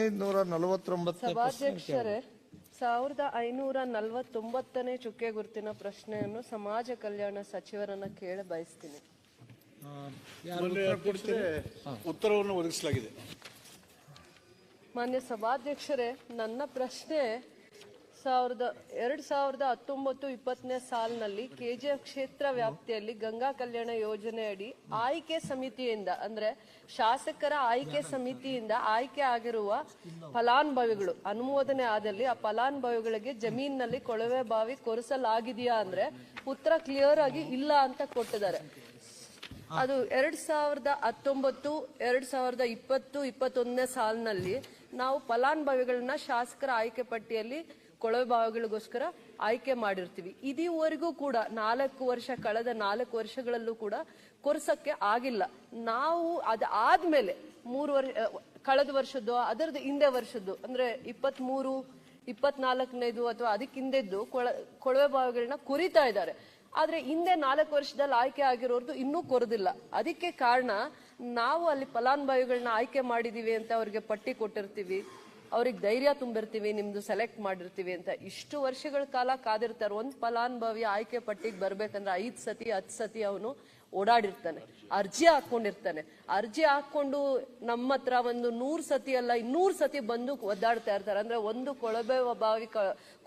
ಹದಿನೈದು ನೂರ ನಲವತ್ತೊಂಬತ್ತನೇ ಸಭಾಧ್ಯಕ್ಷರೇ ಸಾವಿರದ ಐನೂರ ನಲವತ್ತೊಂಬತ್ತನೇ ಚುಕ್ಕೆ ಗುರುತಿನ ಪ್ರಶ್ನೆಯನ್ನು ಸಮಾಜ ಕಲ್ಯಾಣ ಸಚಿವರನ್ನ ಕೇಳ ಬಯಸ್ತೀನಿ. ಉತ್ತರವನ್ನು ಒದಗಿಸಲಾಗಿದೆ. ಮಾನ್ಯ ಸಭಾಧ್ಯಕ್ಷರೇ ನನ್ನ ಪ್ರಶ್ನೆ ಸಾವಿರದ, ಎರಡು ಸಾವಿರದ ಹತ್ತೊಂಬತ್ತು ಇಪ್ಪತ್ತನೇ ಸಾಲಿನಲ್ಲಿ ಕೆಜಿಎಫ್ ಕ್ಷೇತ್ರ ವ್ಯಾಪ್ತಿಯಲ್ಲಿ ಗಂಗಾ ಕಲ್ಯಾಣ ಯೋಜನೆ ಅಡಿ ಆಯ್ಕೆ ಸಮಿತಿಯಿಂದ, ಅಂದ್ರೆ ಶಾಸಕರ ಆಯ್ಕೆ ಸಮಿತಿಯಿಂದ ಆಯ್ಕೆ ಆಗಿರುವ ಫಲಾನುಭವಿಗಳು, ಅನುಮೋದನೆ ಆದಲ್ಲಿ ಆ ಫಲಾನುಭವಿಗಳಿಗೆ ಜಮೀನಿನಲ್ಲಿ ಕೊಳವೆ ಬಾವಿ ಕೊರೆಸಲಾಗಿದೆಯಾ ಅಂದ್ರೆ ಉತ್ತರ ಕ್ಲಿಯರ್ ಆಗಿ ಇಲ್ಲ ಅಂತ ಕೊಟ್ಟಿದ್ದಾರೆ. ಅದು ಎರಡ್ ಸಾವಿರದ ಹತ್ತೊಂಬತ್ತು, ಎರಡ್ ಸಾವಿರದ ಇಪ್ಪತ್ತು, ಇಪ್ಪತ್ತೊಂದನೇ ಸಾಲಿನಲ್ಲಿ ನಾವು ಫಲಾನುಭವಿಗಳನ್ನ ಶಾಸಕರ ಆಯ್ಕೆ ಪಟ್ಟಿಯಲ್ಲಿ ಕೊಳವೆ ಬಾವಿಗಳಿಗೋಸ್ಕರ ಆಯ್ಕೆ ಮಾಡಿರ್ತೀವಿ. ಇದೀವರೆಗೂ ಕೂಡ ನಾಲ್ಕು ವರ್ಷ, ಕಳೆದ ನಾಲ್ಕು ವರ್ಷಗಳಲ್ಲೂ ಕೂಡ ಕೊರ್ಸಕ್ಕೆ ಆಗಿಲ್ಲ. ನಾವು ಅದಾದ್ಮೇಲೆ ಮೂರು ವರ್ಷ ಕಳೆದ ವರ್ಷದ್ದು ಅದರದ್ದು ಹಿಂದೆ ವರ್ಷದ್ದು, ಅಂದ್ರೆ ಇಪ್ಪತ್ತ್ ಮೂರು ಇಪ್ಪತ್ನಾಲ್ಕನೇದು ಅಥವಾ ಅದಕ್ಕೆ ಹಿಂದೆದ್ದು ಕೊಳ ಕೊಳವೆ ಬಾವಿಗಳನ್ನ ಕುರಿತಾ ಇದ್ದಾರೆ. ಆದ್ರೆ ಹಿಂದೆ ನಾಲ್ಕು ವರ್ಷದಲ್ಲಿ ಆಯ್ಕೆ ಆಗಿರೋರ್ದು ಇನ್ನೂ ಕೊರದಿಲ್ಲ. ಅದಕ್ಕೆ ಕಾರಣ ನಾವು ಅಲ್ಲಿ ಫಲಾನುಭವಿಗಳನ್ನ ಆಯ್ಕೆ ಮಾಡಿದೀವಿ ಅಂತ ಅವ್ರಿಗೆ ಪಟ್ಟಿ ಕೊಟ್ಟಿರ್ತೀವಿ. ಅವ್ರಿಗೆ ಧೈರ್ಯ ತುಂಬಿರ್ತೀವಿ, ನಿಮ್ದು ಸೆಲೆಕ್ಟ್ ಮಾಡಿರ್ತೀವಿ ಅಂತ. ಇಷ್ಟು ವರ್ಷಗಳ ಕಾಲ ಕಾದಿರ್ತಾರೆ ಒಂದು ಫಲಾನುಭವಿ ಆಯ್ಕೆ ಪಟ್ಟಿಗೆ ಬರ್ಬೇಕಂದ್ರೆ ಐದು ಸತಿ, ಹತ್ತು ಸತಿ ಅವನು ಓಡಾಡಿರ್ತಾನೆ. ಅರ್ಜಿ ಹಾಕೊಂಡಿರ್ತಾನೆ. ಅರ್ಜಿ ಹಾಕೊಂಡು ನಮ್ಮ ಹತ್ರ ಒಂದು ನೂರ್ ಸತಿ ಅಲ್ಲ, ಇನ್ನೂರ್ ಸತಿ ಬಂದು ಒದ್ದಾಡ್ತಾ ಇರ್ತಾರೆ. ಅಂದ್ರೆ ಒಂದು ಕೊಳಬೆ ಬಾವಿ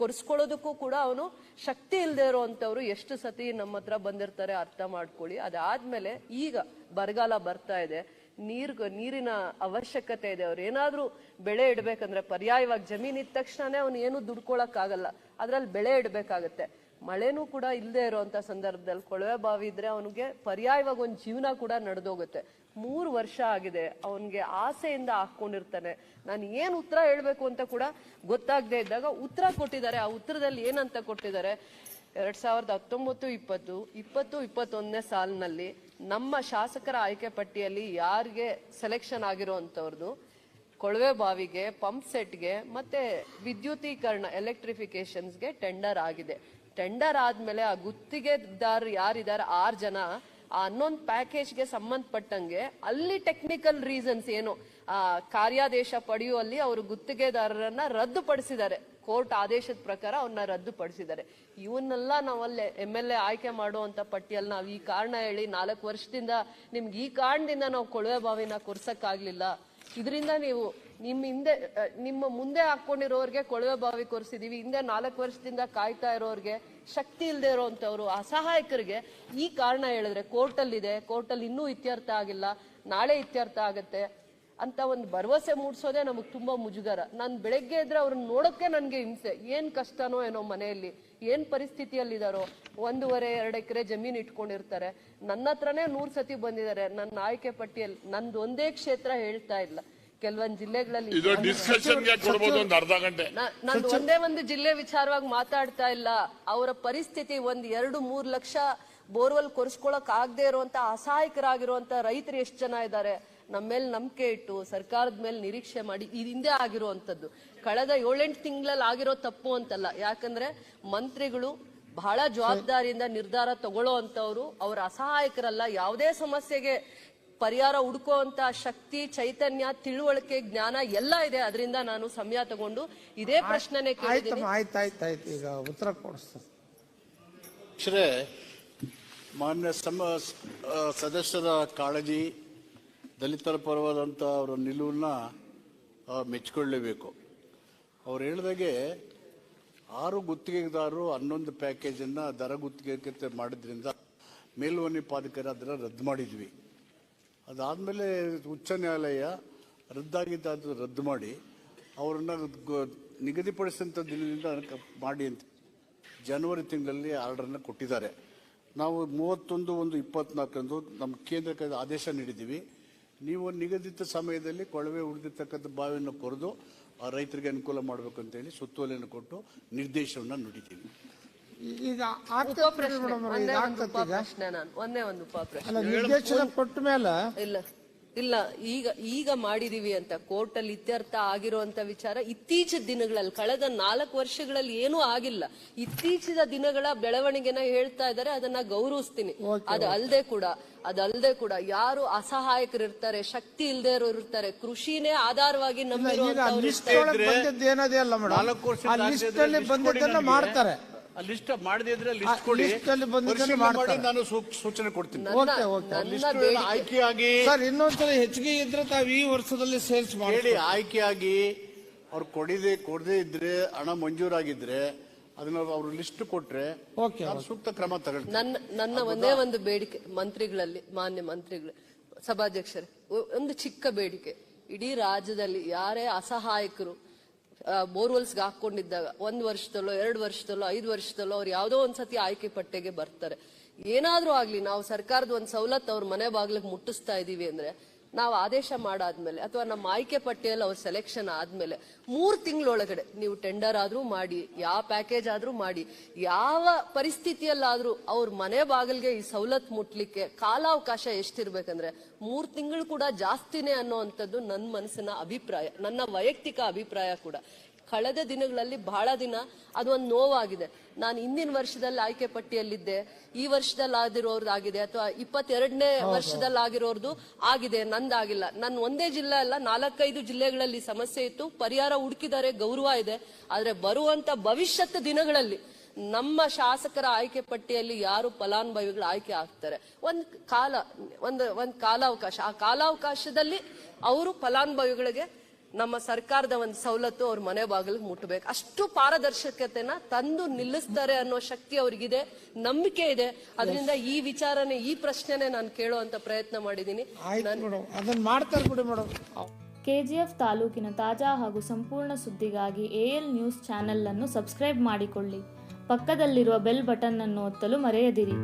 ಕೊರ್ಸ್ಕೊಳ್ಳೋದಕ್ಕೂ ಕೂಡ ಅವನು ಶಕ್ತಿ ಇಲ್ಲದೆ ಇರುವಂತವ್ರು ಎಷ್ಟು ಸತಿ ನಮ್ಮ ಹತ್ರ ಬಂದಿರ್ತಾರೆ ಅರ್ಥ ಮಾಡ್ಕೊಳ್ಳಿ. ಅದಾದ್ಮೇಲೆ ಈಗ ಬರಗಾಲ ಬರ್ತಾ ಇದೆ. ನೀರ್, ನೀರಿನ ಅವಶ್ಯಕತೆ ಇದೆ. ಅವ್ರು ಏನಾದ್ರೂ ಬೆಳೆ ಇಡ್ಬೇಕಂದ್ರೆ ಪರ್ಯಾಯವಾಗಿ ಜಮೀನ್ ಇದ್ದ ತಕ್ಷಣನೇ ಅವ್ನು ಏನು ದುಡ್ಕೊಳಕ್ ಆಗಲ್ಲ ಅದ್ರಲ್ಲಿ ಬೆಳೆ ಇಡ್ಬೇಕಾಗತ್ತೆ. ಮಳೆನೂ ಕೂಡ ಇಲ್ಲದೆ ಇರುವಂತ ಸಂದರ್ಭದಲ್ಲಿ ಕೊಳವೆ ಬಾವಿ ಇದ್ರೆ ಅವನಿಗೆ ಪರ್ಯಾಯವಾಗಿ ಒಂದು ಜೀವನ ಕೂಡ ನಡೆದೋಗುತ್ತೆ. ಮೂರು ವರ್ಷ ಆಗಿದೆ. ಅವನಿಗೆ ಆಸೆಯಿಂದ ಹಾಕೊಂಡಿರ್ತಾನೆ ನಾನು ಏನು ಉತ್ತರ ಹೇಳಬೇಕು ಅಂತ ಕೂಡ ಗೊತ್ತಾಗದೆ ಇದ್ದಾಗ ಉತ್ತರ ಕೊಟ್ಟಿದ್ದಾರೆ. ಆ ಉತ್ತರದಲ್ಲಿ ಏನಂತ ಕೊಟ್ಟಿದ್ದಾರೆ? ಎರಡ್ ಸಾವಿರದ ಹತ್ತೊಂಬತ್ತು, ಇಪ್ಪತ್ತು ಇಪ್ಪತ್ತು, ಇಪ್ಪತ್ತೊಂದನೇ ಸಾಲಿನಲ್ಲಿ ನಮ್ಮ ಶಾಸಕರ ಆಯ್ಕೆ ಪಟ್ಟಿಯಲ್ಲಿ ಯಾರಿಗೆ ಸೆಲೆಕ್ಷನ್ ಆಗಿರುವಂತವ್ರದ್ದು ಕೊಳವೆ ಬಾವಿಗೆ ಪಂಪ್ ಸೆಟ್ಗೆ ಮತ್ತೆ ವಿದ್ಯುತೀಕರಣ ಎಲೆಕ್ಟ್ರಿಫಿಕೇಶನ್ಸ್ಗೆ ಟೆಂಡರ್ ಆಗಿದೆ. ಟೆಂಡರ್ ಆದ್ಮೇಲೆ ಆ ಗುತ್ತಿಗೆದಾರರು ಯಾರಿದ್ದಾರೆ? ಆರು ಜನ. ಆ ಹನ್ನೊಂದು ಪ್ಯಾಕೇಜ್ಗೆ ಸಂಬಂಧಪಟ್ಟಂಗೆ ಅಲ್ಲಿ ಟೆಕ್ನಿಕಲ್ ರೀಸನ್ಸ್ ಏನು? ಆ ಕಾರ್ಯಾದೇಶ ಪಡೆಯುವಲ್ಲಿ ಅವರು ಗುತ್ತಿಗೆದಾರರನ್ನ ರದ್ದುಪಡಿಸಿದ್ದಾರೆ. ಕೋರ್ಟ್ ಆದೇಶದ ಪ್ರಕಾರ ಅವ್ರನ್ನ ರದ್ದುಪಡಿಸಿದ್ದಾರೆ. ಇವನ್ನೆಲ್ಲ ನಾವಲ್ಲೇ ಎಂ ಎಲ್ ಎ ಆಯ್ಕೆ ಮಾಡುವಂತ ಪಟ್ಟಿಯಲ್ಲಿ ನಾವು ಈ ಕಾರಣ ಹೇಳಿ ನಾಲ್ಕು ವರ್ಷದಿಂದ ನಿಮ್ಗೆ ಈ ಕಾರಣದಿಂದ ನಾವು ಕೊಳವೆ ಬಾವಿನ ಕೊರ್ಸಕ್ಕಾಗ್ಲಿಲ್ಲ. ಇದರಿಂದ ನೀವು ನಿಮ್ಮ ಹಿಂದೆ ನಿಮ್ಮ ಮುಂದೆ ಹಾಕೊಂಡಿರೋರ್ಗೆ ಕೊಳವೆ ಬಾವಿ ಕೊರ್ಸಿದೀವಿ. ಹಿಂದೆ ನಾಲ್ಕು ವರ್ಷದಿಂದ ಕಾಯ್ತಾ ಇರೋರ್ಗೆ ಶಕ್ತಿ ಇಲ್ಲದೆ ಇರೋಂಥವ್ರು, ಅಸಹಾಯಕರಿಗೆ ಈ ಕಾರಣ ಹೇಳಿದ್ರೆ ಕೋರ್ಟಲ್ಲಿದೆ. ಕೋರ್ಟಲ್ಲಿ ಇನ್ನೂ ಇತ್ಯರ್ಥ ಆಗಿಲ್ಲ. ನಾಳೆ ಇತ್ಯರ್ಥ ಆಗತ್ತೆ ಅಂತ ಒಂದು ಭರವಸೆ ಮೂಡಿಸೋದೇ ನಮಗೆ ತುಂಬಾ ಮುಜುಗರ. ನಾನು ಬೆಳಗ್ಗೆ ಇದ್ರೆ ಅವ್ರನ್ನ ನೋಡೋಕೆ ನನಗೆ ಹಿಂಸೆ. ಏನು ಕಷ್ಟನೋ ಏನೋ ಮನೆಯಲ್ಲಿ, ಏನು ಪರಿಸ್ಥಿತಿಯಲ್ಲಿದಾರೋ, ಒಂದೂವರೆ, ಎರಡು ಎಕರೆ ಜಮೀನು ಇಟ್ಕೊಂಡಿರ್ತಾರೆ. ನನ್ನ ಹತ್ರನೇ ನೂರು ಸತಿ ಬಂದಿದ್ದಾರೆ. ನನ್ನ ಆಯ್ಕೆ ಪಟ್ಟಿಯಲ್ಲಿ ನಂದು ಒಂದೇ ಕ್ಷೇತ್ರ ಹೇಳ್ತಾ ಇಲ್ಲ. ಕೆಲವೊಂದು ಜಿಲ್ಲೆಗಳಲ್ಲಿ ಇದು ಡಿಸ್ಕಷನ್ಗೆ ಕೊಡ್ಬೋದು ಒಂದು ಅರ್ಧ ಗಂಟೆ. ನಾ- ನಂದು ಒಂದೇ ಒಂದು ಜಿಲ್ಲೆ ವಿಚಾರವಾಗಿ ಮಾತಾಡ್ತಾ ಇಲ್ಲ. ಅವರ ಪರಿಸ್ಥಿತಿ ಒಂದ್ ಎರಡು ಮೂರು ಲಕ್ಷ ಬೋರ್ವೆಲ್ ಕೊರ್ಸ್ಕೊಳಕ್ ಆಗದೆ ಇರುವಂತ ಅಸಹಾಯಕರಾಗಿರುವಂತ ರೈತರು ಎಷ್ಟು ಜನ ಇದ್ದಾರೆ? ನಮ್ಮ ಮೇಲೆ ನಂಬಿಕೆ ಇಟ್ಟು ಸರ್ಕಾರದ ಮೇಲೆ ನಿರೀಕ್ಷೆ ಮಾಡಿ ಈ ಹಿಂದೆ ಆಗಿರುವಂತದ್ದು ಕಳೆದ ಏಳೆಂಟು ತಿಂಗಳಲ್ಲಿ ಆಗಿರೋ ತಪ್ಪು ಅಂತಲ್ಲ. ಯಾಕಂದ್ರೆ ಮಂತ್ರಿಗಳು ಬಹಳ ಜವಾಬ್ದಾರಿಯಿಂದ ನಿರ್ಧಾರ ತಗೊಳ್ಳೋ ಅಂತವ್ರು. ಅವ್ರ ಅಸಹಾಯಕರಲ್ಲ. ಯಾವುದೇ ಸಮಸ್ಯೆಗೆ ಪರಿಹಾರ ಹುಡುಕುವಂತ ಶಕ್ತಿ ಚೈತನ್ಯ ತಿಳುವಳಿಕೆ ಜ್ಞಾನ ಎಲ್ಲ ಇದೆ. ಅದರಿಂದ ನಾನು ಸಮಯ ತಗೊಂಡು ಇದೇ ಪ್ರಶ್ನೆನೇ ಕೇಳಿದ್ದೀನಿ. ಆಯ್ತಮ್ಮ ಆಯ್ತು ಆಯ್ತು ಆಯ್ತು. ಈಗ ಉತ್ತರ ಕೊಡಿಸ್ತಾರೆ ಮಾನ್ಯ ಸಮ ಸದಸ್ಯರ ಕಾಳಜಿ ದಲಿತರ ಪರವಾದಂಥ ಅವರ ನಿಲುವನ್ನ ಆ, ಮೆಚ್ಚಿಕೊಳ್ಳಲೇಬೇಕು ಅವ್ರು ಹೇಳಿದಾಗೆ ಆರು ಗುತ್ತಿಗೆದಾರರು ಹನ್ನೊಂದು ಪ್ಯಾಕೇಜನ್ನು ದರ ಗುತ್ತಿಗೆ ಮಾಡಿದ್ರಿಂದ ಮೇಲ್ವನಿಪಾದಕರ ಅದನ್ನು ರದ್ದು ಮಾಡಿದ್ವಿ. ಅದಾದಮೇಲೆ ಉಚ್ಚ ನ್ಯಾಯಾಲಯ ರದ್ದಾಗಿದ್ದು ರದ್ದು ಮಾಡಿ, ಅವರನ್ನು ನಿಗದಿಪಡಿಸಿದಂಥ ದಿನದಿಂದ ಮಾಡಿ ಅಂತ ಜನವರಿ ತಿಂಗಳಲ್ಲಿ ಆರ್ಡರನ್ನು ಕೊಟ್ಟಿದ್ದಾರೆ. ನಾವು ಮೂವತ್ತೊಂದು ಒಂದು ಇಪ್ಪತ್ನಾಲ್ಕರಂದು ನಮ್ಮ ಕೇಂದ್ರಕ್ಕೆ ಆದೇಶ ನೀಡಿದ್ದೀವಿ. ನೀವು ನಿಗದಿತ ಸಮಯದಲ್ಲಿ ಕೊಳವೆ ಉಳಿದಿರ್ತಕ್ಕಂಥ ಬಾವಿಯನ್ನು ಕೊರೆದು ಆ ರೈತರಿಗೆ ಅನುಕೂಲ ಮಾಡಬೇಕು ಅಂತೇಳಿ ಸುತ್ತೋಲೆಯನ್ನು ಕೊಟ್ಟು ನಿರ್ದೇಶವನ್ನು ನುಡಿತೀವಿ ಈಗ ಪ್ರಶ್ನೆ ಒಂದೇ ಇದು ಒಂದು ಉಪ ಈಗ. ನಾನು ಒಂದೇ ಒಂದು ಉಪಪ್ರಶ್ನೆ. ನಿರ್ದೇಶನ ಕೊಟ್ಟ ಮೇಲೆ? ಇಲ್ಲ ಇಲ್ಲ ಈಗ ಈಗ ಮಾಡಿದೀವಿ ಅಂತ ಕೋರ್ಟ್ ಅಲ್ಲಿ ಇತ್ಯರ್ಥ ಆಗಿರುವಂತ ವಿಚಾರ ಇತ್ತೀಚಿನ ದಿನಗಳಲ್ಲಿ ಕಳೆದ ನಾಲ್ಕು ವರ್ಷಗಳಲ್ಲಿ ಏನೂ ಆಗಿಲ್ಲ. ಇತ್ತೀಚಿನ ದಿನಗಳ ಬೆಳವಣಿಗೆನ ಹೇಳ್ತಾ ಇದ್ದಾರೆ ಅದನ್ನ ಗೌರವಿಸ್ತೀನಿ. ಅದು ಅಲ್ಲದೆ ಕೂಡ ಅದಲ್ಲದೆ ಕೂಡ ಯಾರು ಅಸಹಾಯಕರು ಇರ್ತಾರೆ ಶಕ್ತಿ ಇಲ್ದೇ ಇರೋರು ಇರ್ತಾರೆ ಕೃಷಿನೇ ಆಧಾರವಾಗಿ ಈಗ ನಂಬಿರುವಂತವ್ರು ಲಿಸ್ಟ್ ಆ ಲಿಸ್ಟ್ ಆ ಕೊಡಿ. list ಅಲ್ಲಿ ಬಂದಿದ್ದನ್ನ ಪರಿಶೀಲನೆ ಮಾಡಿ ಮಾಡ್ತಾರೆ. ನಾನು ಸೂಚನೆ ಕೊಡ್ತೀನಿ. ನನ್ನ ಓಕೆ, ಓಕೆ. ನನ್ನ ಲಿಸ್ಟ್ ಬೇಡಿಕೆ ಆಯ್ಕೆಯಾಗಿ ಸರ್ ಇನ್ನೊಂದ್ಸಲ ಹೆಚ್ಚಿಗೆ ಇದ್ರೆ ತಾವ್ ಈ ವರ್ಷದಲ್ಲಿ ಸೇಲ್ಸ್ ಮಾಡಿ ಹೇಳಿ ಆಯ್ಕೆಯಾಗಿ ಅವ್ರು ಕೊಡಿದೆ ಕೊಡದೇ ಇದ್ರೆ ಹಣ ಮಂಜೂರಾಗಿದ್ರೆ ಅದನ್ನ ಅವ್ರು ಲಿಸ್ಟ್ ಕೊಟ್ರೆ ಓಕೆ ನಾನು ಸೂಕ್ತ ಕ್ರಮ ತಗೊಳ್ತೀನಿ. ನನ್ನ ನನ್ನ ಒಂದೇ ಒಂದು ಬೇಡಿಕೆ ಮಂತ್ರಿಗಳಲ್ಲಿ ಮಾನ್ಯ ಮಂತ್ರಿಗಳು ಸಭಾಧ್ಯಕ್ಷರೇ. ಒ- ಒಂದು ಚಿಕ್ಕ ಬೇಡಿಕೆ. ಇಡೀ ರಾಜ್ಯದಲ್ಲಿ ಯಾರೇ ಅಸಹಾಯಕರು ಬೋರ್ವೆಲ್ಸ್ಗೆ ಹಾಕೊಂಡಿದ್ದಾಗ ಒಂದ್ ವರ್ಷದಲ್ಲೋ, ಎರಡು ವರ್ಷದಲ್ಲೋ, ಐದು ವರ್ಷದಲ್ಲೋ ಅವ್ರು ಯಾವುದೋ ಒಂದ್ಸತಿ ಆಯ್ಕೆ ಪಟ್ಟೆಗೆ ಬರ್ತಾರೆ. ಏನಾದ್ರೂ ಆಗ್ಲಿ, ನಾವು ಸರ್ಕಾರದ ಒಂದು ಸವಲತ್ತು ಅವ್ರ ಮನೆ ಬಾಗ್ಲಿಗೆ ಮುಟ್ಟಿಸ್ತಾ ಇದೀವಿ ಅಂದ್ರೆ ನಾವು ಆದೇಶ ಮಾಡಾದ್ಮೇಲೆ ಅಥವಾ ನಮ್ಮ ಆಯ್ಕೆ ಪಟ್ಟಿಯಲ್ಲಿ ಅವ್ರ ಸೆಲೆಕ್ಷನ್ ಆದ್ಮೇಲೆ ಮೂರು ತಿಂಗಳೊಳಗಡೆ ನೀವು ಟೆಂಡರ್ ಆದರೂ ಮಾಡಿ, ಯಾವ ಪ್ಯಾಕೇಜ್ ಆದರೂ ಮಾಡಿ, ಯಾವ ಪರಿಸ್ಥಿತಿಯಲ್ಲಾದರೂ ಅವ್ರ ಮನೆ ಬಾಗಿಲಿಗೆ ಈ ಸವಲತ್ತು ಮುಟ್ಲಿಕ್ಕೆ ಕಾಲಾವಕಾಶ ಎಷ್ಟಿರ್ಬೇಕಂದ್ರೆ ಮೂರು ತಿಂಗಳು ಕೂಡ ಜಾಸ್ತಿನೇ ಅನ್ನೋವಂಥದ್ದು ನನ್ನ ಮನಸ್ಸಿನ ಅಭಿಪ್ರಾಯ, ನನ್ನ ವೈಯಕ್ತಿಕ ಅಭಿಪ್ರಾಯ ಕೂಡ. ಕಳೆದ ದಿನಗಳಲ್ಲಿ ಬಹಳ ದಿನ ಅದು ಒಂದು ನೋವಾಗಿದೆ. ನಾನು ಹಿಂದಿನ ವರ್ಷದಲ್ಲಿ ಆಯ್ಕೆ ಪಟ್ಟಿಯಲ್ಲಿದ್ದೆ. ಈ ವರ್ಷದಲ್ಲಿ ಆಗಿರೋರ್ದು ಆಗಿದೆ ಅಥವಾ ಇಪ್ಪತ್ತೆರಡನೇ ವರ್ಷದಲ್ಲಿ ಆಗಿರೋರ್ದು ಆಗಿದೆ. ನಂದಾಗಿಲ್ಲ. ನನ್ನ ಒಂದೇ ಜಿಲ್ಲೆ ಅಲ್ಲ ನಾಲ್ಕೈದು ಜಿಲ್ಲೆಗಳಲ್ಲಿ ಸಮಸ್ಯೆ ಇತ್ತು. ಪರಿಹಾರ ಹುಡುಕಿದರೆ ಗೌರವ ಇದೆ. ಆದರೆ ಬರುವಂತ ಭವಿಷ್ಯತ್ ದಿನಗಳಲ್ಲಿ ನಮ್ಮ ಶಾಸಕರ ಆಯ್ಕೆ ಪಟ್ಟಿಯಲ್ಲಿ ಯಾರು ಫಲಾನುಭವಿಗಳು ಆಯ್ಕೆ ಆಗ್ತಾರೆ? ಒಂದ್ ಕಾಲ ಒಂದು ಒಂದ್ ಕಾಲಾವಕಾಶ. ಆ ಕಾಲಾವಕಾಶದಲ್ಲಿ ಅವರು ಫಲಾನುಭವಿಗಳಿಗೆ ನಮ್ಮ ಸರ್ಕಾರದ ಒಂದು ಸವಲತ್ತು ಅವ್ರ ಮನೆ ಬಾಗಿಲಿಗೆ ಮುಟ್ಟಬೇಕು ಅಷ್ಟು ಪಾರದರ್ಶಕತೆನ ತಂದು ನಿಲ್ಲಿಸ್ತಾರೆ ಅನ್ನೋ ಶಕ್ತಿ ಅವ್ರಿಗಿದೆ ನಂಬಿಕೆ ಇದೆ. ಅದರಿಂದ ಈ ವಿಚಾರನೆ ಈ ಪ್ರಶ್ನೆನೆ ನಾನು ಕೇಳುವಂತ ಪ್ರಯತ್ನ ಮಾಡಿದ್ದೀನಿ. ಕೆಜಿಎಫ್ ತಾಲೂಕಿನ ತಾಜಾ ಹಾಗೂ ಸಂಪೂರ್ಣ ಸುದ್ದಿಗಾಗಿ ಎಎಲ್ ನ್ಯೂಸ್ ಚಾನೆಲ್ ಅನ್ನು ಸಬ್ಸ್ಕ್ರೈಬ್ ಮಾಡಿಕೊಳ್ಳಿ. ಪಕ್ಕದಲ್ಲಿರುವ ಬೆಲ್ ಬಟನ್ ಅನ್ನು ಒತ್ತಲು ಮರೆಯದಿರಿ.